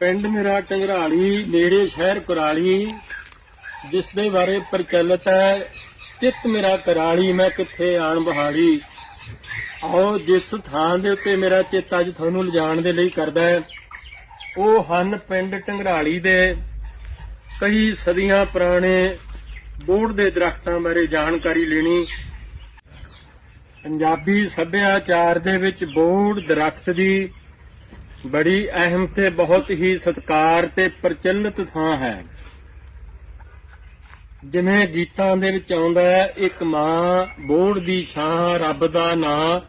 ਪਿੰਡ ਮੇਰਾ ਟੰਗਰਾਲੀ ਨੇੜੇ ਸ਼ਹਿਰ ਕੁਰਾਲੀ ਜਿਸ ਦੇ ਬਾਰੇ ਪ੍ਰਚਲਿਤ ਹੈ ਚਿੱਤ ਮੇਰਾ ਕਰਾਲੀ, ਮੈਂ ਕਿੱਥੇ ਆਣ ਬਹਾਲੀ? ਆਓ ਜਿਸ ਥਾਂ ਦੇ ਉੱਤੇ ਮੇਰਾ ਚਿੱਤ ਅੱਜ ਤੁਹਾਨੂੰ ਲਿਜਾਣ ਦੇ ਲਈ ਕਰਦਾ ਹੈ, ਉਹ ਹਨ ਪਿੰਡ ਟੰਗਰਾਲੀ ਦੇ ਕਈ ਸਦੀਆਂ ਪੁਰਾਣੇ ਬੋੜ ਦੇ ਦਰਖਤਾਂ ਬਾਰੇ ਜਾਣਕਾਰੀ ਲੈਣੀ। ਪੰਜਾਬੀ ਸੱਭਿਆਚਾਰ ਦੇ ਵਿੱਚ ਬੋੜ ਦਰਖਤ ਦੀ ਬੜੀ ਅਹਿਮ ਤੇ ਬਹੁਤ ਹੀ ਸਤਿਕਾਰ ਤੇ ਪ੍ਰਚਲਿਤ ਥਾਂ ਹੈ। ਜਿਵੇਂ ਗੀਤਾਂ ਦੇ ਵਿੱਚ ਆਉਂਦਾ ਹੈ, ਇੱਕ ਮਾਂ ਬੋੜ ਦੀ ਛਾਂ, ਰੱਬ ਦਾ ਨਾਂ,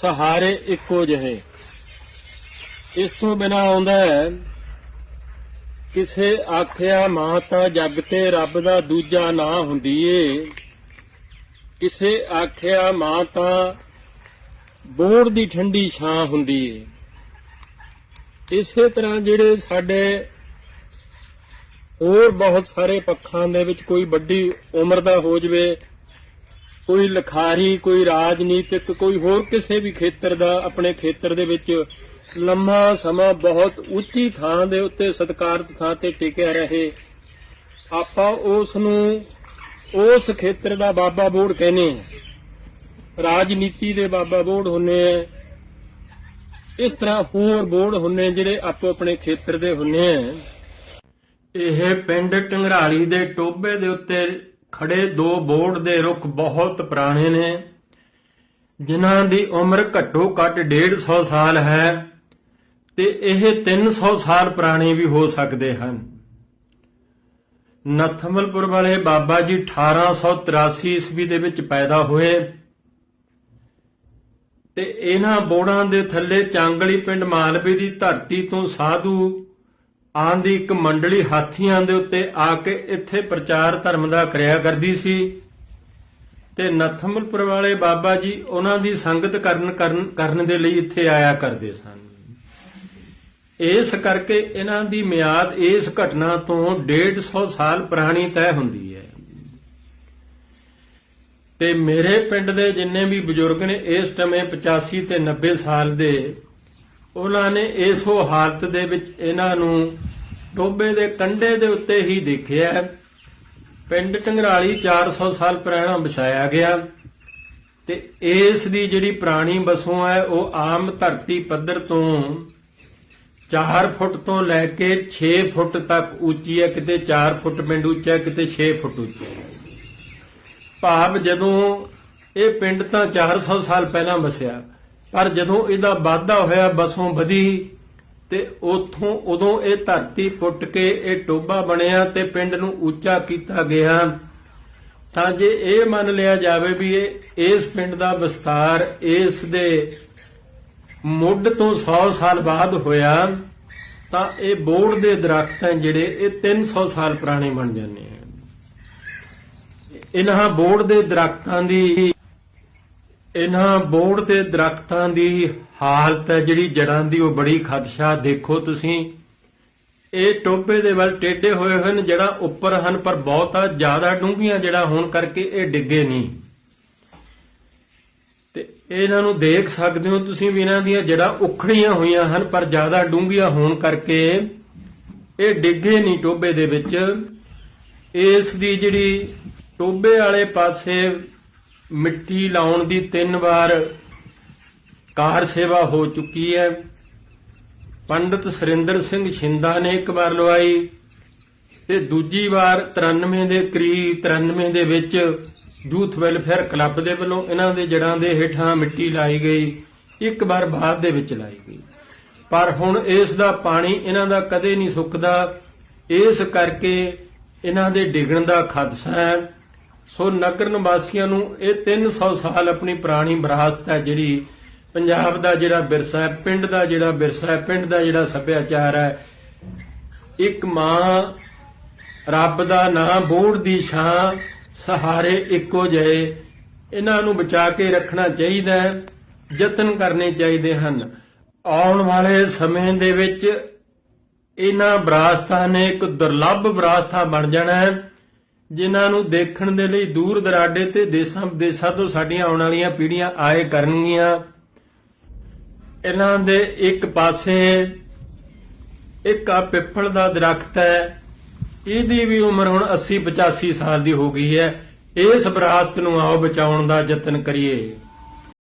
ਸਹਾਰੇ ਇੱਕੋ ਜਿਹੇ। ਇਸ ਤੋਂ ਬਿਨਾ ਆਉਂਦਾ ਹੈ, ਕਿਸੇ ਆਖਿਆ ਮਾਂ ਤਾਂ ਜੱਗ ਤੇ ਰੱਬ ਦਾ ਦੂਜਾ ਨਾਂ ਹੁੰਦੀ ਏ। ਕਿਸੇ ਆਖਿਆ ਮਾਂ ਤਾਂ ਬੋੜ ਦੀ ਠੰਡੀ ਛਾਂ ਹੁੰਦੀ ਏ। ਇਸੇ ਤਰ੍ਹਾਂ ਜਿਹੜੇ ਸਾਡੇ ਹੋਰ ਬਹੁਤ ਸਾਰੇ ਪੱਖਾਂ ਦੇ ਵਿੱਚ ਕੋਈ ਵੱਡੀ ਉਮਰ ਦਾ ਹੋ ਜਵੇ, ਕੋਈ ਲਿਖਾਰੀ, ਕੋਈ ਰਾਜਨੀਤਿਕ, ਕੋਈ ਹੋਰ ਕਿਸੇ ਵੀ ਖੇਤਰ ਦਾ ਆਪਣੇ ਖੇਤਰ ਦੇ ਵਿੱਚ ਲੰਮਾ ਸਮਾਂ ਬਹੁਤ ਉੱਚੀ ਥਾਂ ਦੇ ਉੱਤੇ ਸਤਕਾਰਤ ਥਾਂ ਤੇ ਟਿਕਿਆ ਰਹੇ, ਆਪਾਂ ਉਸ ਨੂੰ ਉਸ ਖੇਤਰ ਦਾ ਬਾਬਾ ਬੋੜ ਕਹਿੰਦੇ ਰਾਜਨੀਤੀ ਦੇ ਬਾਬਾ ਬੋੜ ਹੁੰਨੇ ਆ। ਇਸ ਤਰ੍ਹਾਂ ਹੋਰ ਬੋੜ ਹੁੰਨੇ ਜਿਹੜੇ ਆਪੋ ਆਪਣੇ ਖੇਤਰ ਦੇ ਹੁੰਨੇ ਆ। ਇਹ ਪਿੰਡ ਟੰਗਰਾਲੀ ਦੇ ਟੋਬੇ ਦੇ ਉੱਤੇ ਖੜੇ ਦੋ ਬੋੜ ਦੇ ਰੁੱਖ ਬਹੁਤ ਪੁਰਾਣੇ ਨੇ, ਜਿਨ੍ਹਾਂ ਦੀ ਉਮਰ ਘੱਟੋ ਘੱਟ 150 ਸਾਲ ਹੈ ਤੇ ਇਹ 300 ਸਾਲ ਪੁਰਾਣੇ ਵੀ ਹੋ ਸਕਦੇ ਹਨ। ਨਥਮਲਪੁਰ ਵਾਲੇ ਬਾਬਾ ਜੀ 1883 ਈਸਵੀ ਦੇ ਵਿੱਚ ਪੈਦਾ ਹੋਏ। ਤੇ ਇਹਨਾਂ ਬੋੜਾਂ ਦੇ ਥੱਲੇ ਚਾਂਗਲੀ ਪਿੰਡ ਮਾਲਵੇ ਦੀ ਧਰਤੀ ਤੋਂ ਸਾਧੂ ਆਂ ਦੀ ਇੱਕ ਮੰਡਲੀ ਹਾਥੀਆਂ ਦੇ ਉੱਤੇ ਆ ਕੇ ਇੱਥੇ ਪ੍ਰਚਾਰ ਧਰਮ ਦਾ ਕਰਿਆ ਕਰਦੀ ਸੀ। ਤੇ ਨਥਮਲਪੁਰ ਵਾਲੇ ਬਾਬਾ ਜੀ ਉਹਨਾਂ ਦੀ ਸੰਗਤ ਕਰਨ ਕਰਨ ਦੇ ਲਈ ਇੱਥੇ ਆਇਆ ਕਰਦੇ ਸਨ। ਇਸ ਕਰਕੇ ਇਹਨਾਂ ਦੀ ਮਿਆਦ ਇਸ ਘਟਨਾ ਤੋਂ 150 ਸਾਲ ਪੁਰਾਣੀ ਤੈਅ ਹੁੰਦੀ ਹੈ। ਤੇ ਮੇਰੇ ਪਿੰਡ ਦੇ ਜਿੰਨੇ ਵੀ ਬਜ਼ੁਰਗ ਨੇ ਇਸ ਸਮੇਂ 85 ਤੇ 90 ਸਾਲ ਦੇ, ਉਹਨਾਂ ਨੇ ਇਸੋ ਹਾਲਤ ਦੇ ਵਿੱਚ ਇਹਨਾਂ ਨੂੰ ਟੋਬੇ ਦੇ ਕੰਢੇ ਦੇ ਉੱਤੇ ਹੀ ਦੇਖਿਆ ਪਿੰਡ ਟੰਗਰਾਲੀ 400 ਸਾਲ ਪੁਰਾਣਾ ਵਸਾਇਆ ਗਿਆ ਤੇ ਇਸ ਦੀ ਜਿਹੜੀ ਪੁਰਾਣੀ ਬਸੋਂ ਹੈ, ਉਹ ਆਮ ਧਰਤੀ ਪੱਧਰ ਤੋਂ 4 ਫੁੱਟ ਤੋਂ ਲੈ ਕੇ 6 ਫੁੱਟ ਤੱਕ ਉੱਚੀ ਹੈ, ਕਿਤੇ 4 ਫੁੱਟ ਪਿੰਡ ਉੱਚਾ ਕਿਤੇ 6 ਫੁੱਟ ਉੱਚਾ ਭਾਵ ਜਦੋਂ ਇਹ ਪਿੰਡ ਤਾਂ 400 ਸਾਲ ਪਹਿਲਾਂ ਵਸਿਆ, ਪਰ ਜਦੋਂ ਇਹਦਾ ਵਾਧਾ ਹੋਇਆ, ਬਸੋਂ ਵਧੀ ਤੇ ਉਥੋਂ ਉਦੋਂ ਇਹ ਧਰਤੀ ਪੁੱਟ ਕੇ ਇਹ ਟੋਬਾ ਬਣਿਆ ਤੇ ਪਿੰਡ ਨੂੰ ਉੱਚਾ ਕੀਤਾ ਗਿਆ, ਤਾਂ ਜੇ ਇਹ ਮੰਨ ਲਿਆ ਜਾਵੇ ਵੀ ਇਹ, ਇਸ ਪਿੰਡ ਦਾ ਵਿਸਤਾਰ ਇਸ ਦੇ ਮੁੱਢ ਤੋਂ 100 ਸਾਲ ਬਾਅਦ ਹੋਇਆ, ਤਾਂ ਇਹ ਬੋੜ ਦੇ ਦਰਖਤ ਜਿਹੜੇ ਇਹ 300 ਸਾਲ ਪੁਰਾਣੇ ਬਣ ਜਾਂਦੇ ਆ। ਇਨ੍ਹਾਂ ਬੋੜ ਦੇ ਦਰਖਤਾਂ ਦੀ, ਇਨ੍ਹਾਂ ਬੋੜ ਦੇ ਦਰਖਤਾਂ ਦੀ ਹਾਲਤ ਹੈ ਜਿਹੜੀ ਜੜਾਂ ਦੀ, ਉਹ ਬੜੀ ਖਦਸ਼ਾ ਦੇਖੋ ਤੁਸੀਂ। ਇਹ ਟੋਬੇ ਦੇ ਵੱਲ ਟੇਢੇ ਹੋਏ ਹਨ, ਜਿਹੜਾ ਉੱਪਰ ਹਨ, ਪਰ ਬਹੁਤਾ ਜ਼ਿਆਦਾ ਡੂੰਘੀਆਂ ਜਿਹੜਾ ਹੋਣ ਕਰਕੇ ਇਹ ਡਿੱਗੇ ਨਹੀਂ। ਤੇ ਇਹਨਾਂ ਨੂੰ ਦੇਖ ਸਕਦੇ ਹੋ ਤੁਸੀਂ ਵੀ ਇਹਨਾਂ ਦੀਆਂ ਜੜਾਂ ਉਖੜੀਆਂ ਹੋਈਆਂ ਹਨ, ਪਰ ਜ਼ਿਆਦਾ ਡੂੰਘੀਆਂ ਹੋਣ ਕਰਕੇ ਇਹ ਡਿੱਗੇ ਨਹੀਂ ਟੋਬੇ ਦੇ ਵਿੱਚ। ਇਸ ਦੀ ਜਿਹੜੀ ਟੋਬੇ ਵਾਲੇ ਪਾਸੇ ਮਿੱਟੀ ਲਾਉਣ ਦੀ ਤਿੰਨ ਵਾਰ ਕਾਰ ਸੇਵਾ ਹੋ ਚੁੱਕੀ ਹੈ। ਪੰਡਿਤ ਸੁਰਿੰਦਰ ਸਿੰਘ ਛਿੰਦਾ ਨੇ ਇੱਕ ਵਾਰ ਲਵਾਈ ਤੇ ਦੂਜੀ ਵਾਰ 93 ਦੇ ਕਰੀਬ 93 ਦੇ ਵਿੱਚ ਯੂਥ ਵੈਲਫੇਅਰ ਕਲੱਬ ਦੇ ਵੱਲੋਂ ਇਹਨਾਂ ਦੇ ਜੜਾਂ ਦੇ ਹੇਠਾਂ ਮਿੱਟੀ ਲਾਈ ਗਈ, ਇੱਕ ਵਾਰ ਬਾਅਦ ਦੇ ਵਿੱਚ ਲਾਈ ਗਈ। ਪਰ ਹੁਣ ਇਸ ਦਾ ਪਾਣੀ ਇਹਨਾਂ ਦਾ ਕਦੇ ਨਹੀਂ ਸੁੱਕਦਾ। ਇਸ ਕਰਕੇ ਇਹਨਾਂ ਦੇ ਡਿੱਗਣ ਦਾ ਖਦਸ਼ਾ ਹੈ। ਸੋ ਨਗਰ ਨਿਵਾਸੀਆਂ ਨੂੰ ਇਹ 300 ਸਾਲ ਆਪਣੀ ਪੁਰਾਣੀ ਵਿਰਾਸਤ ਹੈ ਜਿਹੜੀ ਪੰਜਾਬ ਦਾ ਜਿਹੜਾ ਵਿਰਸਾ ਹੈ, ਪਿੰਡ ਦਾ ਜਿਹੜਾ ਵਿਰਸਾ ਹੈ, ਪਿੰਡ ਦਾ ਜਿਹੜਾ ਸੱਭਿਆਚਾਰ ਹੈ। ਇੱਕ ਮਾਂ ਰੱਬ ਦਾ ਨਾਮ ਬੋੜ ਦੀ ਛਾਂ, ਸਹਾਰੇ ਇੱਕੋ ਜਿਹੇ। ਇਹਨਾਂ ਨੂੰ ਬਚਾ ਕੇ ਰੱਖਣਾ ਚਾਹੀਦਾ ਹੈ, ਯਤਨ ਕਰਨੇ ਚਾਹੀਦੇ ਹਨ। ਆਉਣ ਵਾਲੇ ਸਮੇਂ ਦੇ ਵਿੱਚ ਇਹਨਾਂ ਵਿਰਾਸਤਾਂ ਨੇ ਇੱਕ ਦੁਰਲੱਭ ਵਿਰਾਸਤਾਂ ਬਣ ਜਾਣਾ ਹੈ। ਜਿਨ੍ਹਾਂ ਨੂੰ ਦੇਖਣ ਦੇ ਲਈ ਦੂਰ ਦਰਾਡੇ ਤੇ ਦੇਸਾਂ ਵਿਦੇਸਾਂ ਤੋਂ ਸਾਡੀਆਂ ਆਉਣ ਵਾਲੀਆਂ ਪੀੜ੍ਹੀਆਂ ਆਏ ਕਰਨਗੀਆਂ। ਇਹਨਾਂ ਦੇ ਇੱਕ ਪਾਸੇ ਇੱਕ ਆ ਪਿੱਪਲ ਦਾ ਦਰਖਤ ਹੈ। ਇਹਦੀ ਵੀ ਉਮਰ ਹੁਣ 80 85 ਸਾਲ ਦੀ ਹੋ ਗਈ ਹੈ। ਇਸ ਵਿਰਾਸਤ ਨੂੰ ਆਓ ਬਚਾਉਣ ਦਾ ਯਤਨ ਕਰੀਏ।